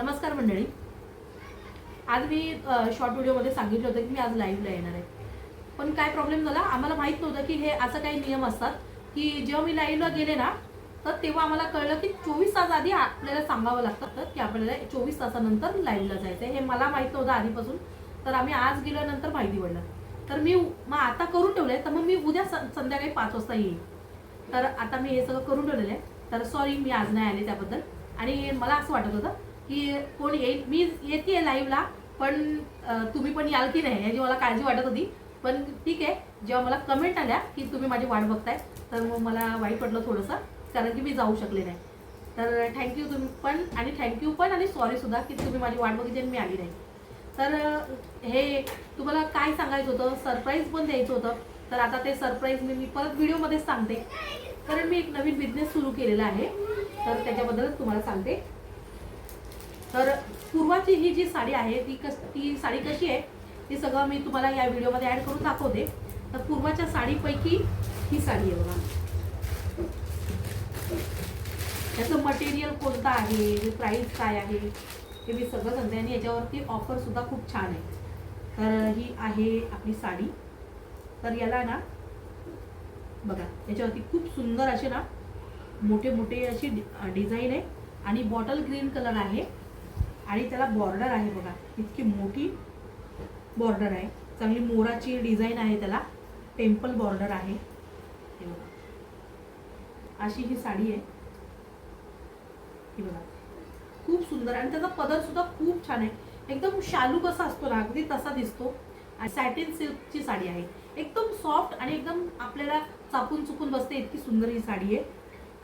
नमस्कार मंडळी. आज मी शॉर्ट व्हिडिओमध्ये सांगितलं होतं की मी आज लाईव्हला येणार आहे. पण काय प्रॉब्लेम झाला? आम्हाला माहीत नव्हतं की हे असं काही नियम असतात की जेव्हा मी लाईव्हला गेले ना तर तेव्हा आम्हाला कळलं की चोवीस तास आधी आपल्याला सांगावं लागतं की आपल्याला चोवीस तासानंतर लाईव्हला जायचं आहे हे मला माहीत नव्हतं आधीपासून. तर आम्ही आज गेल्यानंतर माहिती पडलं. तर मी मग आता करून ठेवलंय. तर मग मी उद्या संध्याकाळी पाच वाजता येईल तर आता मी हे सगळं करून ठेवलेलं आहे. तर सॉरी मी आज नाही आले त्याबद्दल. आणि मला असं वाटत होतं की कोण येईल? मी येते लाईव्हला पण तुम्ही पण याल की नाही? याची मला काळजी वाटत होती. पण ठीक आहे जेव्हा मला कमेंट आल्या की तुम्ही माझी वाट बघताय तर मग मला वाईट वाटलं थोडंसं कारण की मी जाऊ शकले नाही. तर थँक्यू तुम्ही पण आणि थँक्यू पण आणि सॉरीसुद्धा की तुम्ही माझी वाट बघितली आणि मी आली नाही. तर हे तुम्हाला काय सांगायचं होतं? सरप्राईज पण द्यायचं होतं. तर आता ते सरप्राईज मी मी परत व्हिडिओमध्येच सांगते. कारण मी एक नवीन बिझनेस सुरू केलेला आहे. तर त्याच्याबद्दलच तुम्हाला सांगते. तर पूर्वाची ही जी साडी आहे ती कस ती साडी कशी आहे ती सगळं मी तुम्हाला या व्हिडिओमध्ये ॲड करून दाखवते. तर पूर्वाच्या साडीपैकी ही साडी आहे बघा. याचं मटेरियल कोणतं आहे प्राईस काय आहे हे मी सगळं सांगते आणि याच्यावरती ऑफरसुद्धा खूप छान आहे. तर ही आहे आपली साडी. तर याला ना बघा याच्यावरती खूप सुंदर असे ना मोठे मोठे अशी डिझाईन आहे आणि बॉटल ग्रीन कलर आहे. आणि त्याला बॉर्डर आहे बघा. इतकी मोठी बॉर्डर आहे. चांगली मोराची डिझाईन आहे त्याला. टेम्पल बॉर्डर आहे. हे बघा. अशी ही साडी आहे. ही बघा. खूप सुंदर आणि त्याचा पदर सुद्धा खूप छान आहे. एकदम शालू कसा असतो ना अगदी तसा दिसतो. आणि सॅटिन सिल्कची साडी आहे. एकदम सॉफ्ट आणि एकदम आपल्याला चापून चुकून बसते इतकी सुंदर ही साडी आहे.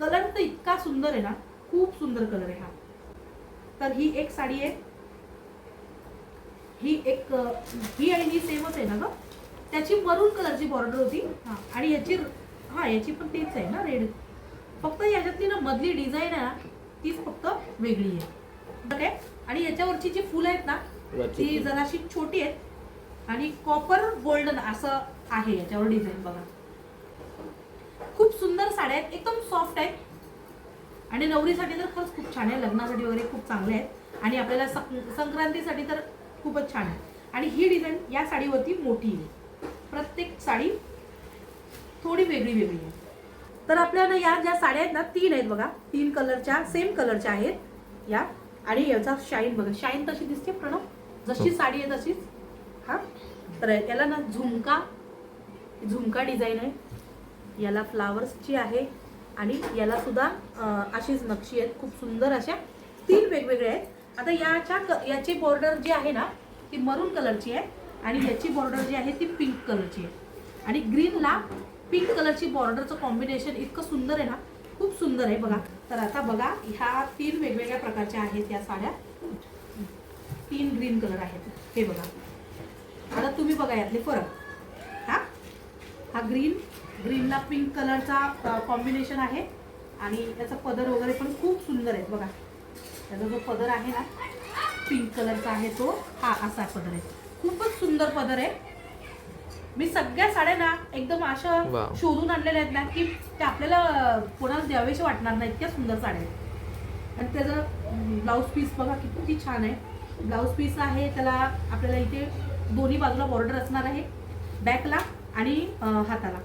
कलर तर इतका सुंदर आहे ना. खूप सुंदर कलर आहे हा. तर ही एक साडी आहे. ही एक ही आणि ही सेमच आहे ना ग? त्याची मरून कलरची बॉर्डर होती. हा. आणि याची हा याची पण तेच आहे ना रेड फक्त याच्यातली ना मधली डिझाईन आहे ना तीच फक्त वेगळी आहे. ठीक आहे? आणि याच्यावरची जी फुलं आहेत ना ती जराशी छोटी आहेत. आणि कॉपर गोल्डन असं आहे याच्यावर डिझाईन बघा. खूप सुंदर साड्या आहेत. एकदम सॉफ्ट आहेत. आणि नवरीसाठी तर खरंच खूप छान आहे. लग्नासाठी वगैरे खूप चांगले आहेत. आणि आपल्याला सं- संक्रांतीसाठी तर खूपच छान आहे. आणि ही डिझाईन या साडीवरती मोठी आहे. प्रत्येक साडी थोडी वेगळी वेगळी आहे. तर आपल्याला या ज्या साड्या आहेत ना तीन आहेत बघा. तीन कलरच्या सेम कलरच्या आहेत या. आणि याचा शाईन बघा. शाईन तशी दिसते प्रणव. जशी साडी आहे तशीच. हा? तर याला ना झुमका झुमका डिझाईन आहे. याला फ्लावर्सची आहे. आणि याला सुद्धा अशीच नक्षी आहेत. खूप सुंदर अशा तीन वेगवेगळ्या आहेत. आता याच्या क- याची बॉर्डर जी आहे ना ती मरून कलरची आहे आणि याची बॉर्डर जी आहे ती पिंक कलरची आहे. आणि ग्रीनला पिंक कलरची बॉर्डरचं कॉम्बिनेशन इतकं सुंदर आहे ना खूप सुंदर आहे बघा. तर आता बघा ह्या तीन वेगवेगळ्या प्रकारच्या आहेत या साड्या. तीन ग्रीन कलर आहेत. हे बघा. आता तुम्ही बघा यातले फरक. हा? हा ग्रीन ग्रीनला पिंक कलरचा कॉम्बिनेशन आहे. आणि याचा पदर वगैरे पण खूप सुंदर आहे बघा. त्याचा जो पदर आहे ना पिंक कलरचा आहे तो हा असा पदर आहे. खूपच सुंदर पदर आहे. मी सगळ्या साड्या ना एकदम अशा. शोधून आणलेल्या आहेत ना की त्या आपल्याला कोणाला द्यावेशी वाटणार नाही इतक्या सुंदर साड्या आहेत. आणि त्याचं ब्लाऊज पीस बघा किती छान आहे. ब्लाऊज पीस आहे त्याला आपल्याला इथे दोन्ही बाजूला बॉर्डर असणार आहे बॅकला आणि हाताला.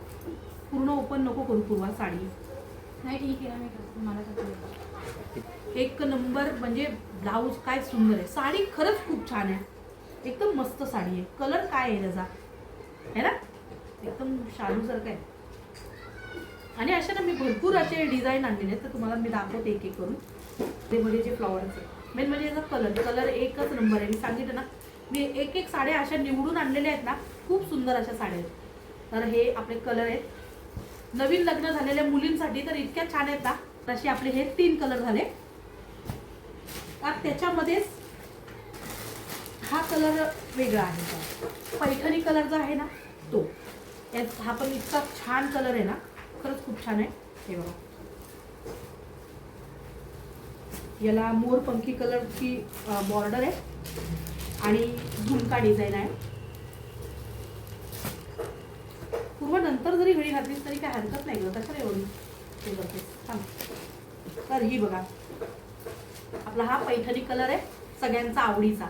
पूर्ण ओपन नको करू पूर्वा साडी. नाही ठीक आहे ना मी करते. मला कसं एक नंबर म्हणजे ब्लाऊज काय सुंदर आहे. साडी खरंच खूप छान आहे. एकदम मस्त साडी आहे. कलर काय आहे त्याचा? है ना? एकदम शालू सारखं आहे. आणि अशा ना मी भरपूर असे डिझाईन आणलेले आहेत तर तुम्हाला मी दाखवते एक एक करून. ते मध्ये जे फ्लॉवर्स आहे मेन म्हणजे याचा कलर कलर एकच नंबर आहे. मी सांगितलं ना मी एक एक साड्या अशा निवडून आणलेल्या आहेत ना खूप सुंदर अशा साड्या आहेत. तर हे आपले कलर आहेत. नवीन लग्न झालेल्या मुलींसाठी तर इतक्या छान आहेत ना. तसे आपले हे तीन कलर झाले. त्याच्यामध्येच हा कलर वेगळा आहे. पैठणी कलर जो आहे ना तो. यात हा पण इतका छान कलर आहे ना. खरंच खूप छान आहे. हे बघा. याला मोरपंखी कलरची बॉर्डर आहे. आणि झुमका डिझाईन आहे पूर्व नंतर जरी घडी घातलीस तरी काय हरकत नाही गं. कशाला एवढी? हे करते थांब. तर ही बघा. आपला हा पैठणी कलर आहे सगळ्यांचा आवडीचा.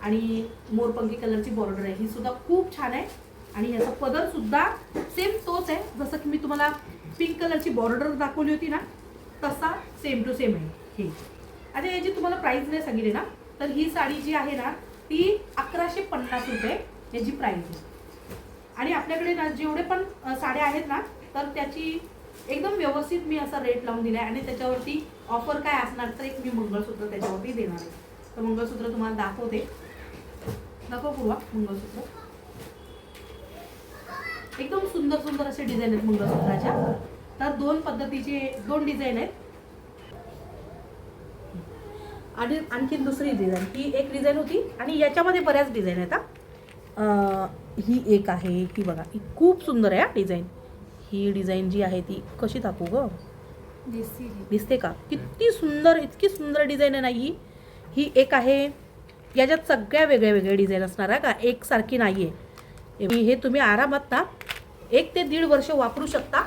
आणि मोरपंखी कलरची बॉर्डर आहे. ही सुद्धा खूप छान आहे. आणि ह्याचा पदर सुद्धा सेम तोच आहे. जसं की मी तुम्हाला पिंक कलरची बॉर्डर दाखवली होती ना तसा सेम टू सेम आहे ही. आता याची तुम्हाला प्राईस नाही सांगितली ना तर ही साडी जी आहे ना ती अकराशे पन्नास रुपये याची प्राईस आहे. आणि आपल्याकडे ना जेवढे पण साड्या आहेत ना तर त्याची एकदम व्यवस्थित मी असा रेट लावून दिला आहे. आणि त्याच्यावरती ऑफर काय असणार तर एक मी मंगळसूत्र त्याच्यावरती देणार आहे. तर मंगळसूत्र तुम्हाला दाखवते. दाखव पूर्वा मंगळसूत्र. एकदम सुंदर सुंदर असे डिझाईन आहेत मंगळसूत्राच्या. तर दोन पद्धतीचे दोन डिझाईन आहेत. आणि आणखीन दुसरी डिझाईन ही एक डिझाईन होती आणि याच्यामध्ये बऱ्याच डिझाईन आहेत हा. एक आहे ही बघा ही खूप सुंदर आहे डिझाईन. ही डिझाईन जी आहे ती कशी दाखवू ग? देसी दिसते का? किती सुंदर इतकी सुंदर डिझाईन आहे ना ही. ही एक आहे याच्यात सगळ्या वेगळ्या वेगळ्या डिझाईन असणार आहे का? एकसारखी नाही आहे हे तुम्ही आरामात ना एक ते दीड वर्ष वापरू शकता.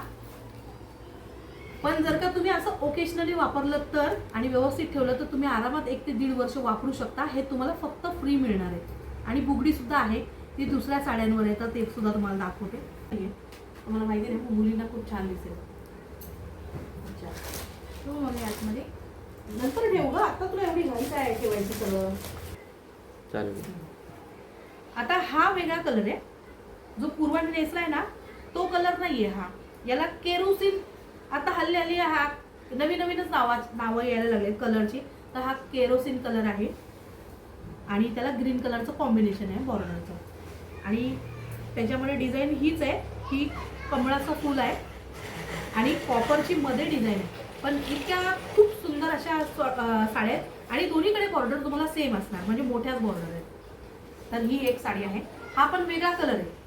पण जर का तुम्ही असं ओकेशनली वापरलं तर आणि व्यवस्थित ठेवलं तर तुम्ही आरामात एक ते दीड वर्ष वापरू शकता. हे तुम्हाला फक्त फ्री मिळणार आहे. आणि बुगडी सुद्धा आहे. ती दुसऱ्या साड्यांवर आहे तर ते सुद्धा तुम्हाला दाखवते. तुम्हाला माहिती नाही मुलींना खूप छान दिसेल. अच्छा. तू आतमध्ये. नंतर ठेवू ग आता तुला एवढी घाई काय आहे ठेवायची सगळं? चालेल. आता हा वेगळा कलर आहे. जो पूर्वाने नेसलाय ना तो कलर नाहीये हा. याला केरोसिन आता हल्ली हल्ली हा. नवीन नवीनच नावा नावं यायला लागले कलरची तर हा केरोसिन कलर आहे. आणि त्याला ग्रीन कलरचं कॉम्बिनेशन आहे बॉर्डरचं आणि त्याच्यामध्ये डिझाईन हीच आहे. ही कमळाचं फूल आहे. आणि कॉपरची मध्ये डिझाईन आहे. पण इतक्या खूप सुंदर अशा साड्या आहेत. आणि दोन्हीकडे बॉर्डर तुम्हाला सेम असणार. म्हणजे मोठ्याच बॉर्डर आहेत. तर ही एक साडी आहे. हा पण वेगळा कलर आहे.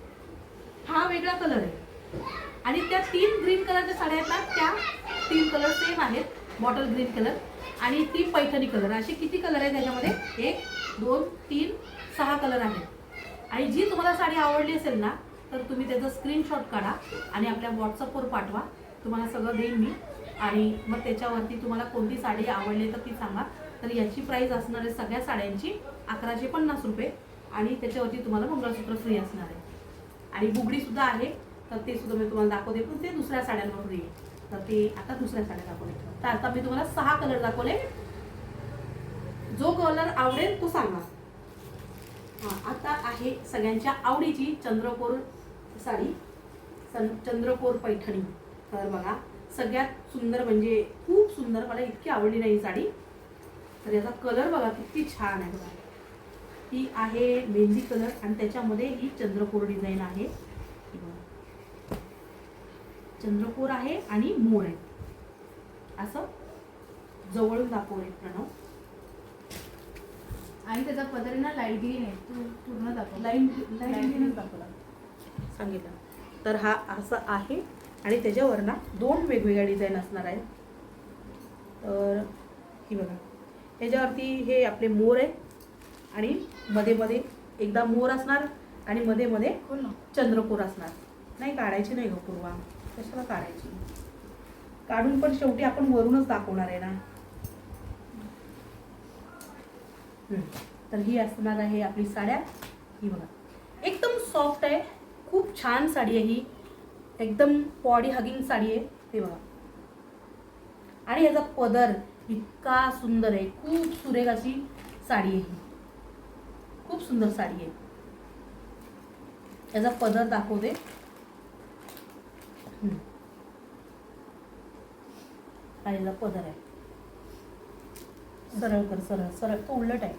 हा वेगळा कलर आहे. आणि त्या तीन ग्रीन कलरच्या साड्या आहेत ना त्या तीन कलर सेम आहेत. बॉटल ग्रीन कलर आणि ती पैठणी कलर असे किती कलर आहेत त्याच्यामध्ये? एक दोन तीन सहा कलर आहेत. आणि जी तुम्हाला साडी आवडली असेल ना तर तुम्ही त्याचा स्क्रीनशॉट काढा आणि आपल्या व्हॉट्सअपवर पाठवा. तुम्हाला सगळं देईन मी. आणि मग त्याच्यावरती तुम्हाला कोणती साडी आवडली तर ती सांगा. तर याची प्राईस असणार आहे सगळ्या साड्यांची अकराशे पन्नास रुपये. आणि त्याच्यावरती तुम्हाला मंगळसूत्र फ्री असणार आहे. आणि बुगडीसुद्धा आहे तर ते सुद्धा मी तुम्हाला दाखवते. पण ते दुसऱ्या साड्यांवर फ्री आहे तर ते आता दुसऱ्या साड्या दाखवले तर आता मी तुम्हाला सहा कलर दाखवले. जो कलर आवडेल तो सांगा. आता आहे सगळ्यांच्या आवडीची चंद्रकोर साडी. सन- चंद्रकोर पैठणी. तर बघा सगळ्यात सुंदर म्हणजे खूप सुंदर मला इतकी आवडली नाही ही साडी. तर याचा कलर बघा किती छान आहे बघा. ही आहे मेहंदी कलर आणि त्याच्यामध्ये ही चंद्रकोर डिझाईन आहे. चंद्रकोर आहे आणि मोर आहे. असं जवळून दाखवले प्रणव. आणि त्याचा पदर ना लाइट ग्रीन आहे. तू पूर्ण दाखव. लाईन लाइट लाईन ग्रीनच दाखवला. सांगितलं. तर हा असं आहे आणि त्याच्यावर ना दोन वेगवेगळ्या डिझाईन असणार आहेत. तर ही बघा. त्याच्यावरती हे आपले मोर आहे आणि मध्ये मध्ये एकदा मोर असणार आणि मध्ये मध्ये चंद्रकोर असणार. नाही काढायची नाही ग पूर्वा. कशाला काढायची? काढून पण शेवटी आपण वरूनच दाखवणार आहे ना. तर ही असणार आहे आपली साड्या. ही बघा. एकदम सॉफ्ट आहे. खूप छान साडी आहे ही. एकदम बॉडी हगिंग साडी आहे. ते बघा. आणि याचा पदर इतका सुंदर आहे. खूप सुरेख अशी साडी आहे ही. खूप सुंदर साडी आहे. याचा पदर दाखवते. हम्म. याचा पदर आहे. सरळ कर सरळ सरळ. तो उलट आहे.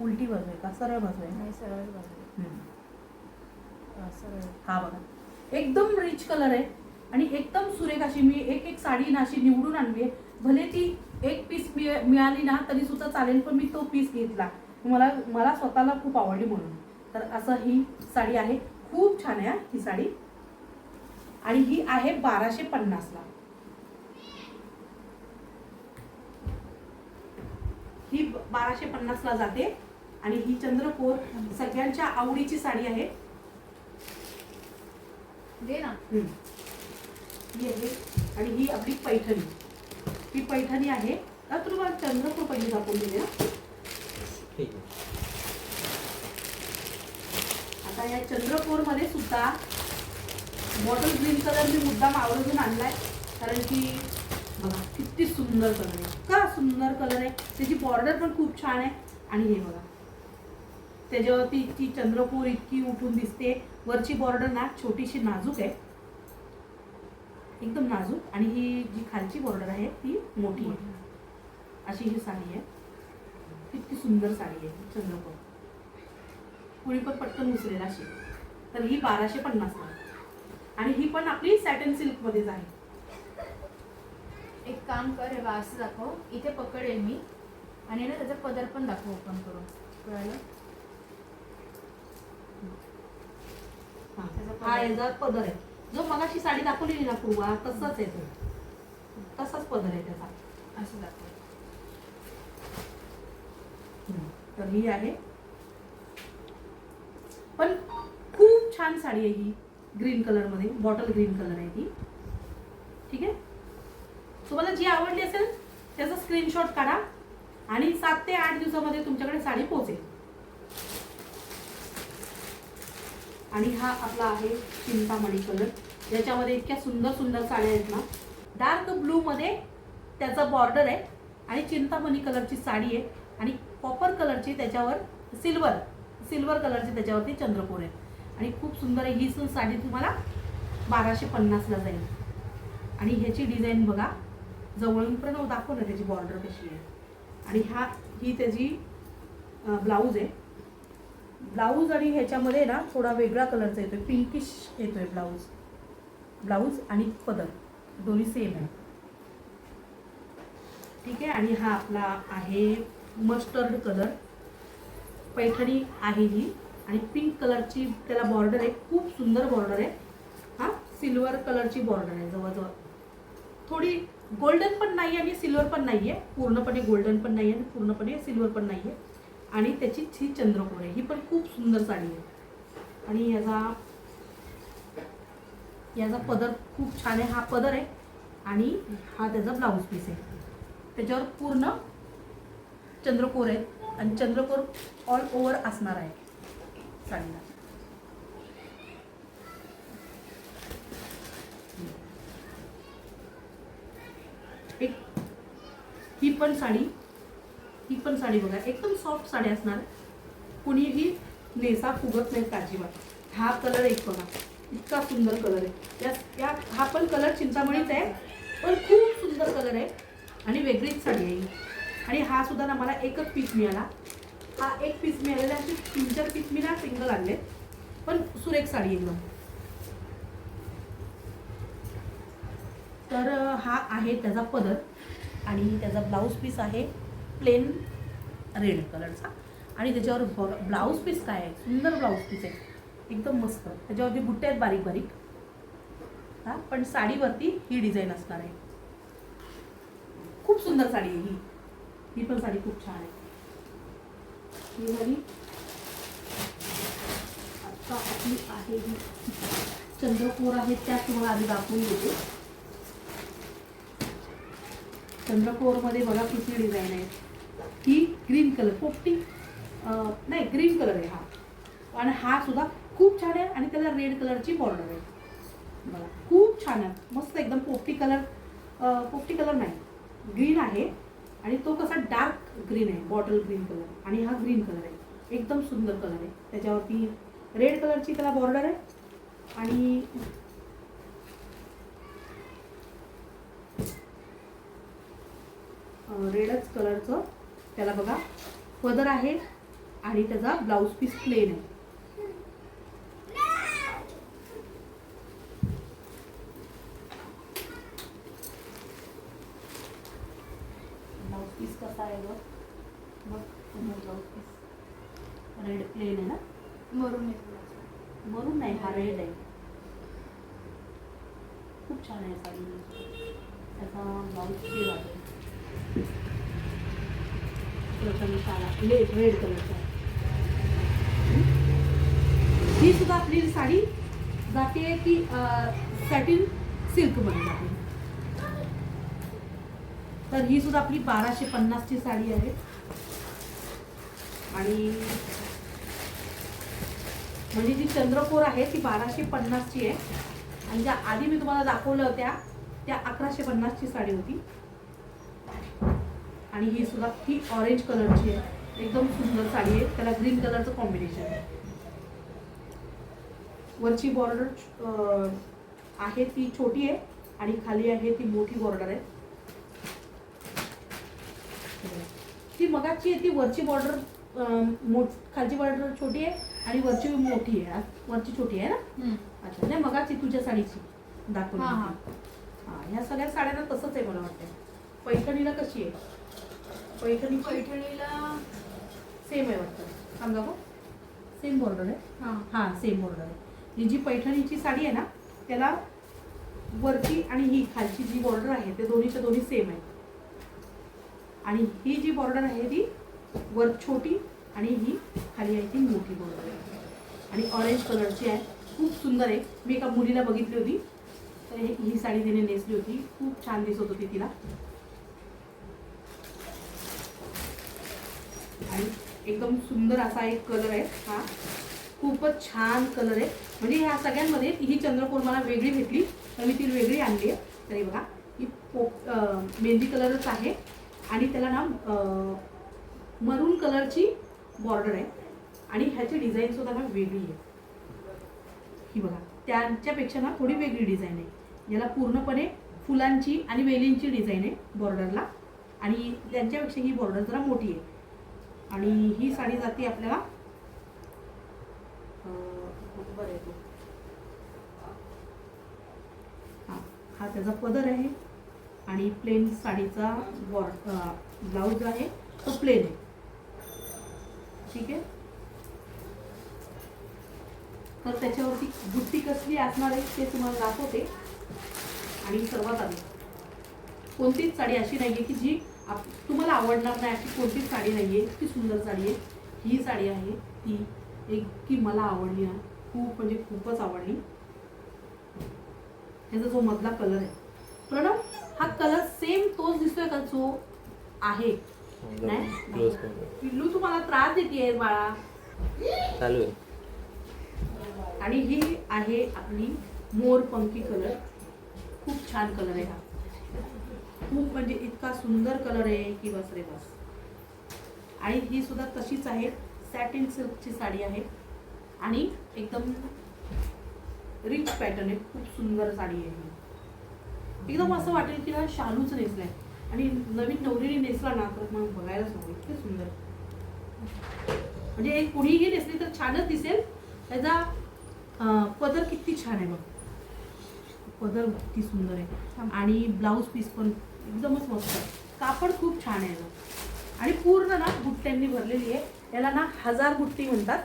उलटी बाजू आहे का? सरळ बाजू आहे नाही सरळ बाजू. हा, सरळ. हा बघा. एकदम रिच कलर आहे आणि एकदम सुरेख अशी मी एक एक साडी ना अशी निवडून आणली आहे. भले ती एक पीस मिळाली ना तरी सुद्धा चालेल पण मी तो पीस घेतला. मला मला स्वतःला खूप आवडली म्हणून. तर असं ही साडी आहे. खूप छान आहे हा ही साडी. आणि ही आहे बाराशे पन्नासला. ही बाराशे पन्नासला जाते. आणि ही चंद्रकोर सगळ्यांच्या आवडीची साडी आहे. दे ना. ही आहे. आणि ही आपली पैठणी. ही पैठणी आहे. आता तुला चंद्रपूर पहिली दाखवून दिली ना. आता या चंद्रपूरमध्ये सुद्धा बॉटल ग्रीन कलर मी मुद्दाम आवर्जून आणलाय. कारण की बघा किती सुंदर कलर आहे. का सुंदर कलर आहे. त्याची बॉर्डर पण खूप छान आहे. आणि हे बघा. त्याच्यावरती इतकी चंद्रपूर इतकी उठून दिसते. वरची बॉर्डर ना छोटीशी नाजूक आहे. एकदम नाजूक. आणि ही जी खालची बॉर्डर आहे ती मोठी आहे. अशी ही साडी आहे. किती सुंदर साडी आहे. चंद्रपूर कुणी पण पटकन उचलेल अशी. तर ही बाराशे पन्नास आणि ही पण आपली सॅटन सिल्कमध्येच आहे. एक काम कर हे बा असं दाखव. इथे पकडेल मी. आणि ना त्याचा पदर पण दाखव ओपन करून. कळलं? हा. त्याचा पदर. याचा पदर आहे. जो मगाशी साडी दाखवलेली ना पूर्वा तसाच आहे तो. तसाच पदर आहे त्याचा. असं दाखव. तर ही आहे. पण खूप छान साडी आहे ही. ग्रीन कलरमध्ये बॉटल ग्रीन कलर आहे ती. ठीक आहे? तुम्हाला जी आवडली असेल त्याचा स्क्रीनशॉट काढा आणि सात ते आठ दिवसामध्ये तुमच्याकडे साडी पोहोचेल. आणि हा आपला आहे चिंतामणी कलर ज्याच्यामध्ये इतक्या सुंदर सुंदर साड्या आहेत ना. डार्क ब्लूमध्ये त्याचा बॉर्डर आहे आणि चिंतामणी कलरची साडी आहे आणि कॉपर कलरची त्याच्यावर सिल्वर सिल्वर कलरची त्याच्यावरती चंद्रकोर आहे. आणि खूप सुंदर आहे. ही साडी तुम्हाला बाराशे पन्नासला जाईल. आणि ह्याची डिझाईन बघा. जवळून पण हो, दाखव ना त्याची बॉर्डर कशी आहे. आणि हा ही त्याची ब्लाऊज आहे. ब्लाऊज आणि ह्याच्यामध्ये ना थोडा वेगळा कलरचा येतोय. पिंकिश येतोय ब्लाऊज ब्लाऊज आणि पदर. दोन्ही सेम आहे. ठीक आहे? आणि हा आपला आहे मस्टर्ड कलर पैठणी आहे ही. आणि पिंक कलरची त्याला बॉर्डर आहे. खूप सुंदर बॉर्डर आहे. हा सिल्वर कलरची बॉर्डर आहे जवळजवळ. थोडी गोल्डन पण नाही आणि सिल्वर पण नाही आहे पूर्णपणे गोल्डन पण नाही आहे आणि पूर्णपणे सिल्वर पण नाही आहे आणि त्याची ही चंद्रकोर. आहे ही पण खूप सुंदर साडी आहे. आणि याचा याचा पदर खूप छान आहे. हा पदर आहे. आणि हा त्याचा ब्लाऊज पीस आहे. त्याच्यावर पूर्ण चंद्रकोर आहे आणि चंद्रकोर ऑल ओव्हर असणार आहे साडीला. एक ही पण साडी ही पण साडी बघा एकदम सॉफ्ट साडी असणार. कुणीही नेसा फुगत नाही अजिबात. हा कलर एक बघा इतका सुंदर कलर आहे. या या हा पण कलर चिंतामणीच आहे पण खूप सुंदर कलर आहे. आणि वेगळीच साडी आहे आणि हा सुद्धा ना मला एकच पीस मिळाला. हा एक पीस मिळालेला असे तीन चार पीस मी ना सिंगल आणले पण सुरेख साडी एकदम. तर हा आहे त्याचा पदर आणि त्याचा ब्लाऊज पीस आहे प्लेन रेड कलरचा आणि त्याच्यावर ब्लाऊज पीस काय आहे? सुंदर ब्लाऊज पीस आहे. एकदम मस्त. त्याच्यावरती बुट्टे आहेत बारीक बारीक. हा पण साडीवरती ही डिझाईन असणार आहे. खूप सुंदर साडी आहे ही. ही पण साडी खूप छान आहे. ही झाली आता आपली आहे ही. चंद्रपूर आहे त्या तुम्हाला आधी दाखवून देते. चंद्रकोरमध्ये बघा किती डिझाईन आहेत. ही ग्रीन कलर पोपटी. नाही ग्रीन कलर आहे हा. आणि हा सुद्धा खूप छान आहे आणि त्याला रेड कलरची बॉर्डर आहे. बघा खूप छान आहे. मस्त एकदम पोपटी कलर पोपटी कलर नाही. ग्रीन आहे आणि तो कसा डार्क ग्रीन आहे बॉटल ग्रीन कलर आणि हा ग्रीन कलर आहे. एकदम सुंदर कलर आहे. त्याच्यावरती रेड कलरची त्याला बॉर्डर आहे. आणि रेडच कलरचं त्याला बघा पदर आहे आणि त्याचा ब्लाऊज पीस प्लेन आहे ब्लाऊज पीस कसा आहे बघ बघ ब्लाऊज पीस रेड प्लेन आहे ना मरून येतो मरून नाही हा रेड आहे खूप छान आहे साडी त्याचा ब्लाऊज पीस आहे रेड रेड कलरचा ही सुद्धा आपली साडी जाते की सॅटिन सिल्कमध्ये जाते. तर ही सुद्धा आपली बाराशे पन्नासची साडी आहे. आणि म्हणजे जी चंद्रकोर आहे ती बाराशे पन्नासची आहे. आणि ज्या आधी मी तुम्हाला दाखवलं होत्या त्या अकराशे पन्नासची साडी होती. आणि ही सुद्धा ही ऑरेंज कलरची आहे. एकदम सुंदर साडी आहे. त्याला ग्रीन कलरचं कॉम्बिनेशन आहे. वरची बॉर्डर आहे ती छोटी आहे आणि खाली आहे ती मोठी बॉर्डर आहे. ती मगाची आहे ती वरची बॉर्डर मोठ खालची बॉर्डर छोटी आहे आणि वरची मोठी आहे. वरची छोटी आहे ना. अच्छा नाही मगाची तुझ्या साडीची. दाखवली. हा, हा. हा ह्या सगळ्या साड्यांना तसंच आहे मला वाटतं पैठणीला कशी आहे? पैठणी पैठणीला सेम आहे वाटतं. समजा बघ सेम बॉर्डर आहे? हा. हां सेम बॉर्डर आहे. ही जी पैठणीची साडी आहे ना त्याला वरची आणि ही खालची जी बॉर्डर आहे ते दोन्हीच्या दोन्ही सेम आहे. आणि ही जी बॉर्डर आहे ती वर छोटी आणि ही खाली आहे ती मोठी बॉर्डर आहे. आणि ऑरेंज कलरची आहे. खूप सुंदर आहे. मी एका मुलीला बघितली होती. तर हे- ही साडी तिने नेसली होती. खूप छान दिसत होती तिला. आणि एकदम सुंदर असा एक कलर आहे हा. खूपच छान कलर आहे. म्हणजे ह्या सगळ्यांमध्ये ही चंद्रकोर मला वेगळी भेटली तर मी ती वेगळी आणली आहे. तरी बघा ही पोप मेहंदी कलरच आहे आणि त्याला ना मरून कलरची बॉर्डर आहे. आणि ह्याची डिझाईन सुद्धा ना वेगळी आहे. ही बघा त्यांच्यापेक्षा ना थोडी वेगळी डिझाईन आहे. याला पूर्णपणे फुलांची आणि वेलींची डिझाईन आहे बॉर्डरला आणि त्यांच्यापेक्षा ही बॉर्डर जरा मोठी आहे. आणि ही साडी जाते आपल्याला बरं हा हा त्याचा पदर आहे आणि प्लेन साडीचा बॉर्ड ब्लाऊज आहे तो प्लेन आहे. ठीक आहे? तर त्याच्यावरती बुट्टी कसली असणार आहे ते तुम्हाला दाखवते. आणि सर्वात आधी कोणतीच साडी अशी नाही आहे की जी आवडणार नाही. अशी कोणतीच साडी नाही आहे इतकी सुंदर साडी आहे. ही साडी आहे ती इतकी मला आवडली ना खूप म्हणजे खूपच आवडली. ह्याचा जो मधला कलर आहे. प्रणव हा कलर सेम तोच दिसतोय का जो आहे? नाही? पिल्लू तुम्हाला त्रास देते बाळा. चालू आहे. आणि ही आहे आपली मोरपंखी कलर खूप छान कलर आहे हा. खूप म्हणजे इतका सुंदर कलर आहे की बस रे बस. आणि ही सुद्धा तशीच आहे. सॅटिन सिल्कची साडी आहे. आणि एकदम रिच पॅटर्न आहे. खूप सुंदर साडी आहे ही. एकदम असं वाटेल की ना शालूच नेसलाय. आणि नवीन नवरीने नेसला ना तर मग बघायलाच नको. इतके सुंदर. म्हणजे एक कुणीही नेसली तर छानच दिसेल. त्याचा पदर किती छान आहे बघ. पदर किती सुंदर आहे. आणि ब्लाऊज पीस पण एकदमच मस्त. आहे कापड खूप छान आहे याचं. आणि पूर्ण ना बुट्ट्यांनी भरलेली आहे. याला ना हजार बुट्टी म्हणतात.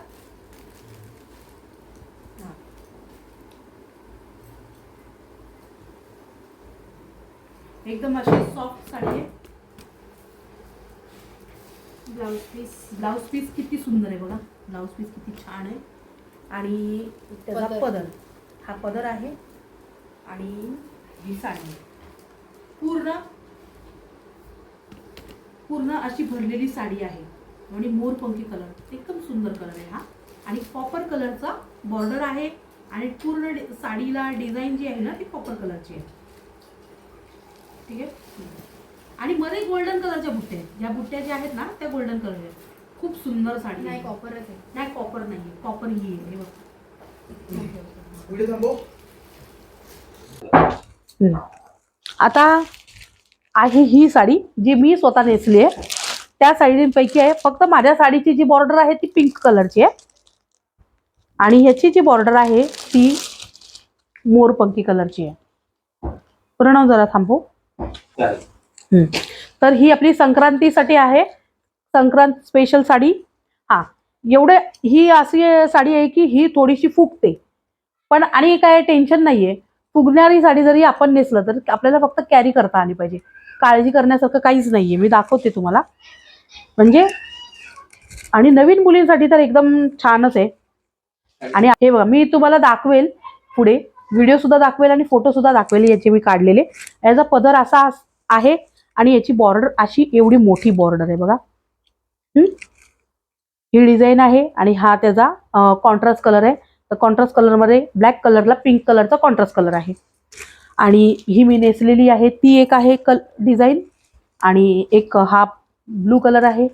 एकदम अशी सॉफ्ट साडी आहे. ब्लाऊज पीस ब्लाऊज पीस किती सुंदर आहे बघा. ब्लाऊज पीस किती छान आहे. आणि त्याचा. पदर. हा पदर आहे. आणि ही साडी आहे. पूर्ण पूर्ण अशी भरलेली साडी आहे. आणि मोरपंखी कलर एकदम सुंदर कलर आहे हा. आणि कॉपर कलरचा बॉर्डर आहे आणि पूर्ण साडीला डिझाईन जी आहे ना ती कॉपर कलरची आहे. ठीक आहे? आणि मध्ये गोल्डन कलरच्या बुट्ट्या आहेत. ज्या बुट्ट्या ज्या आहेत ना त्या गोल्डन कलर आहेत. खूप सुंदर साडी नाही कॉपरच आहे. नाही कॉपर नाही कॉपर ही आहे. हे बघ. व्हिडिओ थांबव. आता आहे ही साडी जी मी स्वतः नेसली आहे. त्या साडींपैकी आहे फक्त माझ्या साडीची जी बॉर्डर आहे ती पिंक कलरची आहे. आणि ह्याची जी बॉर्डर आहे ती मोरपंखी कलरची आहे. प्रणव जरा थांबू. तर ही आपली संक्रांतीसाठी आहे. संक्रांत स्पेशल साडी. हा एवढे ही अशी साडी आहे की ही थोडीशी फुगते. पण आणि काय टेन्शन नाही आहे फुगणारी साडी जरी आपण नेसलं तर आपल्याला फक्त कॅरी करता आली पाहिजे. काळजी करण्यासारखं काहीच नाहीये. मी दाखवते तुम्हाला. म्हणजे आणि नवीन मुलींसाठी तर एकदम छानच आहे. आणि हे बघा मी तुम्हाला दाखवेल पुढे. व्हिडिओ सुद्धा दाखवेल आणि फोटो सुद्धा दाखवेल याचे मी काढलेले. याचा पदर असा आहे. आणि याची बॉर्डर अशी एवढी मोठी बॉर्डर आहे बघा. ही डिझाईन आहे आणि हा त्याचा कॉन्ट्रास्ट कलर आहे. तर कॉन्ट्रास्ट कलरमध्ये ब्लॅक कलरला पिंक कलरचा कॉन्ट्रास्ट कलर आहे. आणि ही मी नेसलेली आहे. ती एक आहे कल डिझाईन आणि एक हा ब्लू कलर आहे.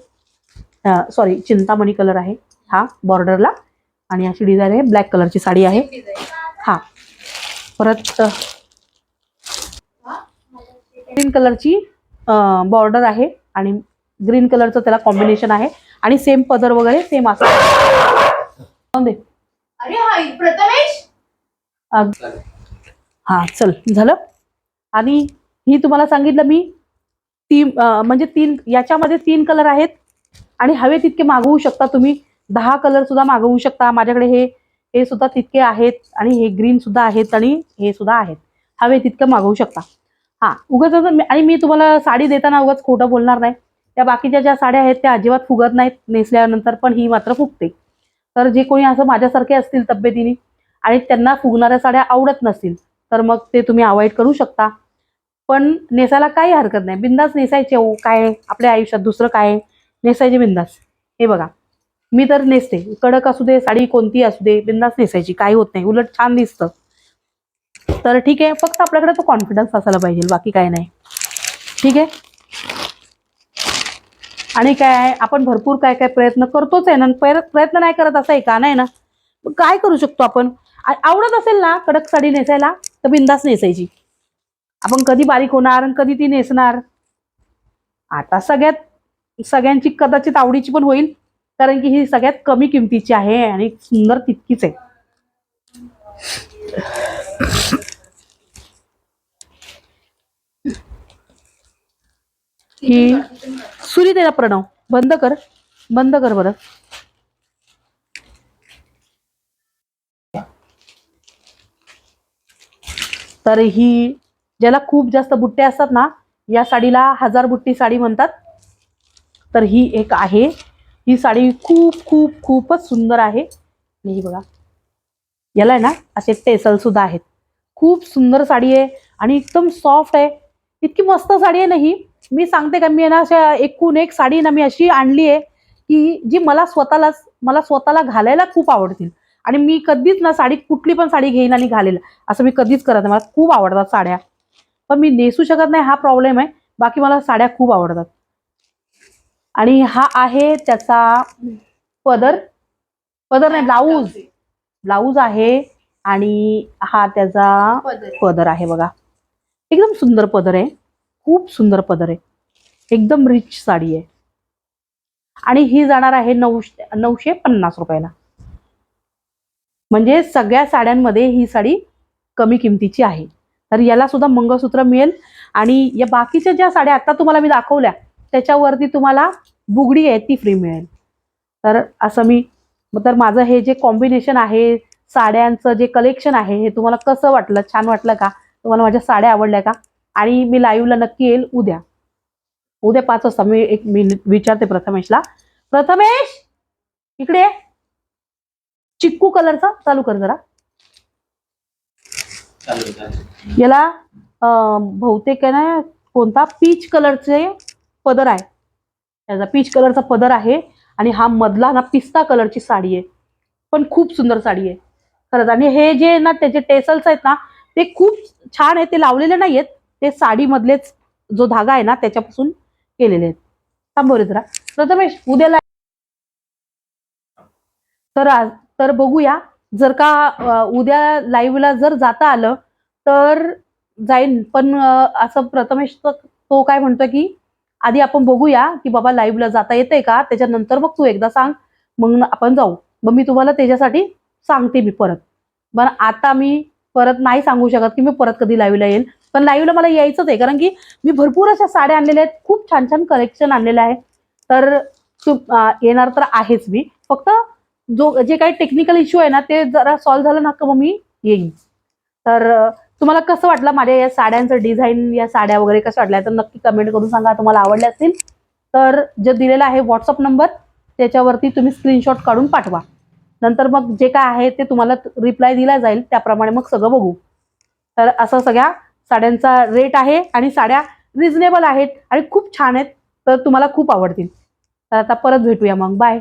सॉरी चिंतामणी कलर आहे हा बॉर्डरला आणि अशी डिझाईन आहे. ब्लॅक कलरची साडी आहे. हा. परत ग्रीन कलरची बॉर्डर आहे. आणि ग्रीन कलरचं त्याला कॉम्बिनेशन आहे. आणि सेम पदर वगैरे सेम असं. दे. अरे हा प्रथमेश? अग- हा चल झालं. आणि ही तुम्हाला सांगितलं मी तीन अं, म्हणजे तीन याच्यामध्ये तीन कलर आहेत. आणि हवे तितके मागवू शकता तुम्ही. दहा कलर सुद्धा मागवू शकता. माझ्याकडे हे हे सुद्धा तितके आहेत. आणि हे ग्रीन सुद्धा आहेत आणि हे सुद्धा आहेत. हवे तितकं मागवू शकता. हा उगाच असं मी- आणि मी तुम्हाला साडी देताना उगाच खोटं बोलणार नाही. त्या बाकीच्या ज्या साड्या आहेत त्या अजिबात फुगत नाहीत. नेसल्यानंतर पण ही मात्र फुगते. तर जे कोणी असं माझ्यासारखे असतील तब्येतीने आणि त्यांना फुगणाऱ्या साड्या आवडत नसतील तर मग ते तुम्ही अवॉइड करू शकता. पण नेसायला काही हरकत नाही. बिंदास नेसायचे हो काय आपल्या आयुष्यात दुसरं काय आहे? नेसायचे बिंदास. हे बघा. मी तर नेसते. कडक असू दे साडी कोणती असू दे बिंदास नेसायची. काही होत नाही. उलट छान दिसतं. तर ठीक आहे. फक्त आपल्याकडे तो कॉन्फिडन्स असायला पाहिजे. बाकी काय नाही. ठीक आहे? आणि काय आहे आपण भरपूर काय काय प्रयत्न करतोच आहे ना प्रयत्न नाही करत असं आहे का? नाही ना? काय करू शकतो आपण? आवडत असेल ना कडक साडी नेसायला तर बिंदास नेसायची. आपण कधी बारीक होणार आणि कधी ती नेसणार? आता सगळ्यात सगळ्यांची कदाचित आवडीची पण होईल कारण की ही सगळ्यात कमी किमतीची आहे आणि सुंदर तितकीच आहे. ही सुरी दे प्रणव. बंद कर. बंद कर बरं. तर ही ज्याला खूप जास्त बुट्टे असतात ना या साडीला हजार बुट्टी साडी म्हणतात. तर ही एक आहे. ही साडी खूप खूप खूपच सुंदर आहे. आणि ही बघा. याला आहे ना असे टेसल सुद्धा आहेत. खूप सुंदर साडी आहे आणि एकदम सॉफ्ट आहे. इतकी मस्त साडी आहे ना ही. मी सांगते का मी ना अशा एकूण एक साडी ना मी अशी आणली आहे की जी मला स्वतःला मला स्वतःला घालायला खूप आवडतील. आणि मी कधीच ना साडी कुठली पण साडी घेईन आणि घालेल असं मी कधीच करत नाही. मला खूप आवडतात साड्या. पण मी नेसू शकत नाही हा प्रॉब्लेम आहे. बाकी मला साड्या खूप आवडतात. आणि हा आहे त्याचा पदर. पदर नाही ब्लाऊज. ब्लाऊज आहे आणि हा त्याचा पदर आहे बघा. एकदम सुंदर पदर आहे. खूप सुंदर पदर आहे. एकदम रिच साडी आहे. आणि ही जाणार आहे नऊशे नऊशे पन्नास रुपयाला. म्हणजे सगळ्या साड्यांमध्ये ही साडी कमी किमतीची आहे. तर याला सुद्धा मंगळसूत्र मिळेल. आणि या बाकीच्या ज्या साड्या आता तुम्हाला मी दाखवल्या त्याच्यावरती तुम्हाला बुगडी आहे ती फ्री मिळेल. तर असं मी तर माझं हे जे कॉम्बिनेशन आहे साड्यांचं जे कलेक्शन आहे हे तुम्हाला कसं वाटलं छान वाटलं का? तुम्हाला माझ्या साड्या आवडल्या का? आणि मी लाईव्हला नक्की येईल उद्या. उद्या पाच वाजता मी एक मी विचारते प्रथमेशला प्रथमेश इकडे. चिक्कू कलरचा चालू कर जरा. याला बहुतेक आहे ना कोणता? पीच कलरचे पदर आहे. त्याचा पीच कलरचा पदर आहे आणि हा मधला ना पिस्ता कलरची साडी आहे. पण खूप सुंदर साडी आहे. खरंच. आणि हे जे ना त्याचे टेसल्स आहेत ना ते खूप छान आहे ते लावलेले नाही आहेत ते साडीमधलेच जो धागा आहे ना त्याच्यापासून केलेले आहेत. थांबवरे जरा. प्रथमेश उद्याला तर आज तर बघूया जर का उद्या लाईव्हला जर जाता आलं तर जाईन. पण असं प्रथमेश तो काय म्हणतो की आधी आपण बघूया की बाबा लाईव्हला जाता येतंय का? त्याच्यानंतर मग तू एकदा सांग. मग आपण जाऊ. मग मी तुम्हाला त्याच्यासाठी सांगते मी परत. पण आता मी परत नाही सांगू शकत की मी परत कधी लाईव्हला येईल पण लाईव्हला मला यायचंच आहे. कारण की मी भरपूर अशा साड्या आणलेल्या आहेत. खूप छान छान कलेक्शन आणलेलं आहे. तर येणार तर आहेच मी. फक्त जो जे काही टेक्निकल इश्यू आहे ना ते जरा सॉल्व्ह झालं ना का मग मी येईन. तर तुम्हाला कसं वाटलं माझ्या या साड्यांचं डिझाईन या साड्या वगैरे कसं वाटल्या? तर नक्की कमेंट करून सांगा. तुम्हाला आवडल्या असतील तर जे दिलेला आहे व्हॉट्सअप नंबर त्याच्यावरती तुम्ही स्क्रीनशॉट काढून पाठवा. नंतर मग जे काय आहे ते तुम्हाला रिप्लाय दिला जाईल. त्याप्रमाणे मग सगळं बघू. तर असं सगळ्या साड्यांचा रेट आहे आणि साड्या रिजनेबल आहेत आणि खूप छान आहेत. तर तुम्हाला खूप आवडतील. तर आता परत भेटूया मग. बाय